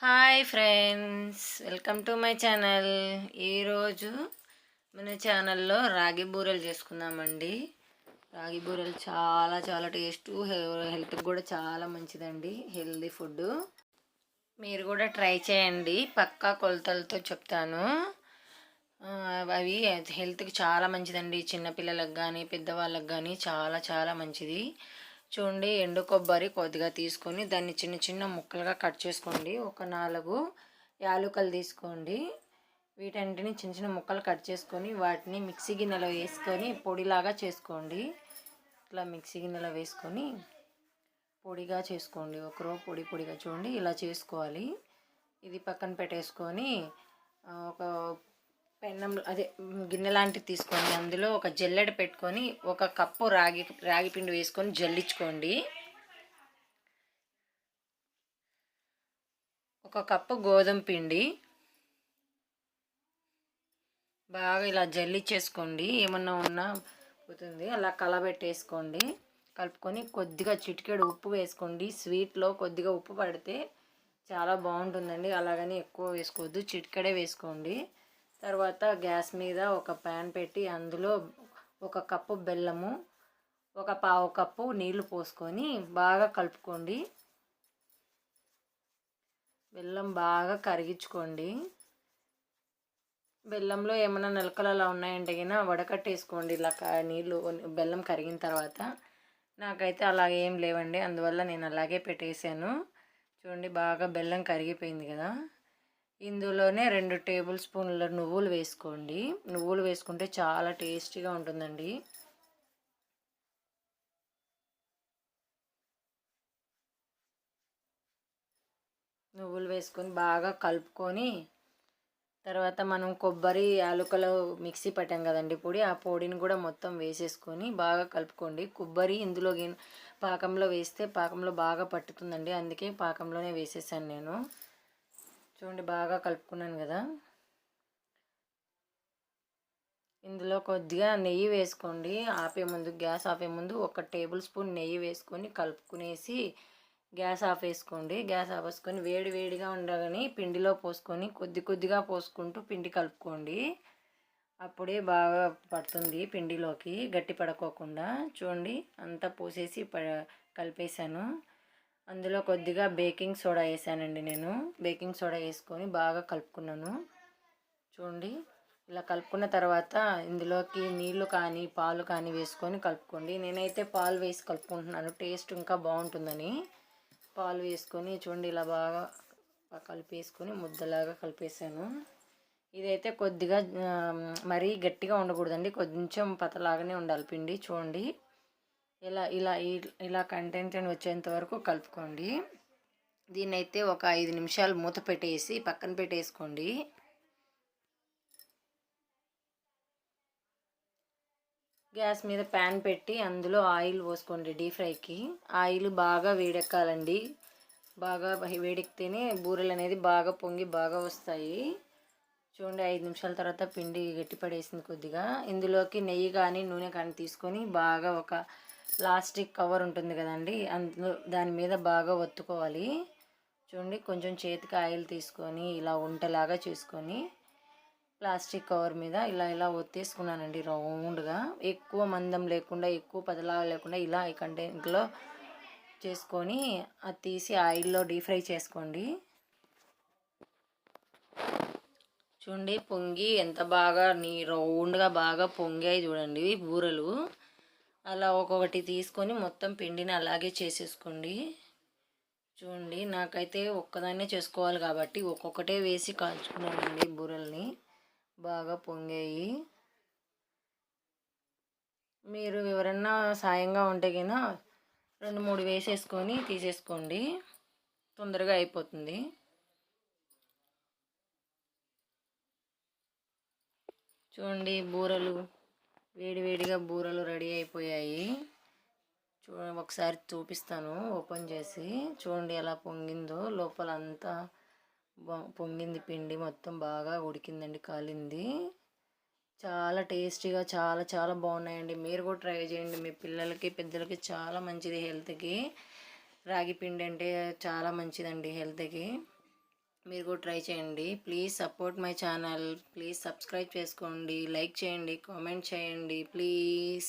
Hi friends welcome to my channel. ఈరోజు మన ఛానల్లో రాగి బూరెలు చేసుకుందామండి. రాగి బూరెలు చాలా చాలా టేస్ట్ హెల్త్కి కూడా చాలా మంచిదండి హెల్దీ ఫుడ్ మీరు కూడా ట్రై చేయండి పక్కా కొలతలతో చెప్తాను. అవి హెల్త్కి చాలా మంచిదండి చిన్నపిల్లలకు కానీ పెద్దవాళ్ళకి కానీ చాలా చాలా మంచిది. చూడండి ఎండు కొబ్బరి కొద్దిగా తీసుకొని దాన్ని చిన్న చిన్న ముక్కలుగా కట్ చేసుకోండి. ఒక నాలుగు యాలుకలు తీసుకోండి. వీటన్నిటిని చిన్న చిన్న ముక్కలు కట్ చేసుకొని వాటిని మిక్సీ గిన్నెలో వేసుకొని పొడిలాగా చేసుకోండి. ఇట్లా మిక్సీ గిన్నెలో వేసుకొని పొడిగా చేసుకోండి. ఒకరో పొడి పొడిగా చూడండి ఇలా చేసుకోవాలి. ఇది పక్కన పెట్టేసుకొని ఒక పెన్నం అదే గిన్నె లాంటిది తీసుకోండి. అందులో ఒక జల్లెడ పెట్టుకొని ఒక కప్పు రాగి రాగి పిండి వేసుకొని జల్లించుకోండి. ఒక కప్పు గోధుమ పిండి. బాగా ఇలా జల్లిచ్చేసుకోండి. ఏమన్నా ఉన్నా పోతుంది. అలా కలబెట్టేసుకోండి. కలుపుకొని కొద్దిగా చిటికెడు ఉప్పు వేసుకోండి. స్వీట్లో కొద్దిగా ఉప్పు పడితే చాలా బాగుంటుందండి. అలాగని ఎక్కువ వేసుకోవద్దు. చిటికెడే వేసుకోండి. తర్వాత గ్యాస్ మీద ఒక ప్యాన్ పెట్టి అందులో ఒక కప్పు బెల్లము ఒక పావు కప్పు నీళ్ళు పోసుకొని బాగా కలుపుకోండి. బెల్లం బాగా కరిగించుకోండి. బెల్లంలో ఏమైనా నలకలు అలా ఉన్నాయంటే గిన వడకట్టేసుకోండి ఇలా నీళ్ళు బెల్లం కరిగిన తర్వాత. నాకైతే అలాగే ఏం లేవండి అందువల్ల నేను అలాగే పెట్టేశాను. చూడండి బాగా బెల్లం కరిగిపోయింది కదా. ఇందులోనే రెండు టేబుల్ స్పూన్ల నువ్వులు వేసుకోండి. నువ్వులు వేసుకుంటే చాలా టేస్టీగా ఉంటుందండి. నువ్వులు వేసుకొని బాగా కలుపుకొని తర్వాత మనం కొబ్బరి యాలకులు మిక్సీ పట్టాం కదండి పొడి ఆ పొడిని కూడా మొత్తం వేసేసుకొని బాగా కలుపుకోండి. కొబ్బరి ఇందులో పాకంలో వేస్తే పాకంలో బాగా పట్టుతుందండి. అందుకే పాకంలోనే వేసేసాను నేను. చూడండి బాగా కలుపుకున్నాను కదా. ఇందులో కొద్దిగా నెయ్యి వేసుకోండి. ఆపే ముందు గ్యాస్ ఆపే ముందు ఒక టేబుల్ స్పూన్ నెయ్యి వేసుకొని కలుపుకునేసి గ్యాస్ ఆఫ్ వేసుకోండి. గ్యాస్ ఆఫ్ వేసుకొని వేడి వేడిగా ఉండగానే పిండిలో పోసుకొని కొద్ది కొద్దిగా పోసుకుంటూ పిండి కలుపుకోండి. అప్పుడే బాగా పడుతుంది పిండిలోకి గట్టి పడకోకుండా. చూడండి అంతా పోసేసి ప కలిపేశాను. అందులో కొద్దిగా బేకింగ్ సోడా వేసానండి నేను. బేకింగ్ సోడా వేసుకొని బాగా కలుపుకున్నాను. చూడండి ఇలా కలుపుకున్న తర్వాత ఇందులోకి నీళ్ళు కానీ పాలు కానీ వేసుకొని కలుపుకోండి. నేనైతే పాలు వేసి కలుపుకుంటున్నాను. టేస్ట్ ఇంకా బాగుంటుందని. పాలు వేసుకొని చూడండి ఇలా బాగా కలిపేసుకొని ముద్దలాగా కలిపేసాను. ఇదైతే కొద్దిగా మరీ గట్టిగా ఉండకూడదండి. కొంచెం పతలాగానే ఉండాలి పిండి. చూడండి. ఇలా ఇలా ఇలా కంటెంట్ వచ్చేంత వరకు కలుపుకోండి. దీన్ని అయితే ఒక ఐదు నిమిషాలు మూత పెట్టేసి పక్కన పెట్టేసుకోండి. గ్యాస్ మీద ప్యాన్ పెట్టి అందులో ఆయిల్ పోసుకోండి డీప్ ఫ్రైకి. ఆయిల్ బాగా వేడెక్కాలండి. బాగా వేడెక్కితేనే బూరెలు అనేది బాగా పొంగి బాగా వస్తాయి. చూడండి ఐదు నిమిషాల తర్వాత పిండి గట్టిపడేసింది కొద్దిగా. ఇందులోకి నెయ్యి కానీ నూనె కానీ తీసుకొని బాగా ఒక ప్లాస్టిక్ కవర్ ఉంటుంది కదండి అందులో దాని మీద బాగా ఒత్తుకోవాలి. చూడండి కొంచెం చేతికి ఆయిల్ తీసుకొని ఇలా ఉంటలాగా చేసుకొని ప్లాస్టిక్ కవర్ మీద ఇలా ఇలా ఒత్తేసుకున్నానండి రౌండ్గా. ఎక్కువ మందం లేకుండా ఎక్కువ పదలాగా లేకుండా ఇలా ఈ కంటెంట్లో చేసుకొని అది తీసి ఆయిల్లో డీప్ ఫ్రై చేసుకోండి. చూడండి పొంగి ఎంత బాగా నీ రౌండ్గా బాగా పొంగాయి చూడండి బూరెలు. అలా ఒక్కొక్కటి తీసుకొని మొత్తం పిండిని అలాగే చేసేసుకోండి. చూడండి నాకైతే ఒక్కదాన్నే చేసుకోవాలి కాబట్టి ఒక్కొక్కటే వేసి కాల్చుకున్నానండి బూరెల్ని. బాగా పొంగాయి. మీరు ఎవరన్నా సాయంగా ఉంటే గిన రెండు మూడు వేసేసుకొని తీసేసుకోండి. తొందరగా అయిపోతుంది. చూడండి బూరలు వేడివేడిగా బూరలు రెడీ అయిపోయాయి. చూ ఒకసారి చూపిస్తాను. ఓపెన్ చేసి చూడండి ఎలా పొంగిందో. లోపల అంతా పొంగింది పిండి మొత్తం బాగా ఉడికిందండి కాలింది. చాలా టేస్టీగా చాలా చాలా బాగున్నాయండి. మీరు కూడా ట్రై చేయండి. మీ పిల్లలకి పెద్దలకి చాలా మంచిది హెల్త్కి. రాగి పిండి అంటే చాలా మంచిదండి హెల్త్కి. మీరు కూడా ట్రై చేయండి. Please support my channel. Please subscribe చేసుకోండి. లైక్ చేయండి. కామెంట్ చేయండి. ప్లీజ్.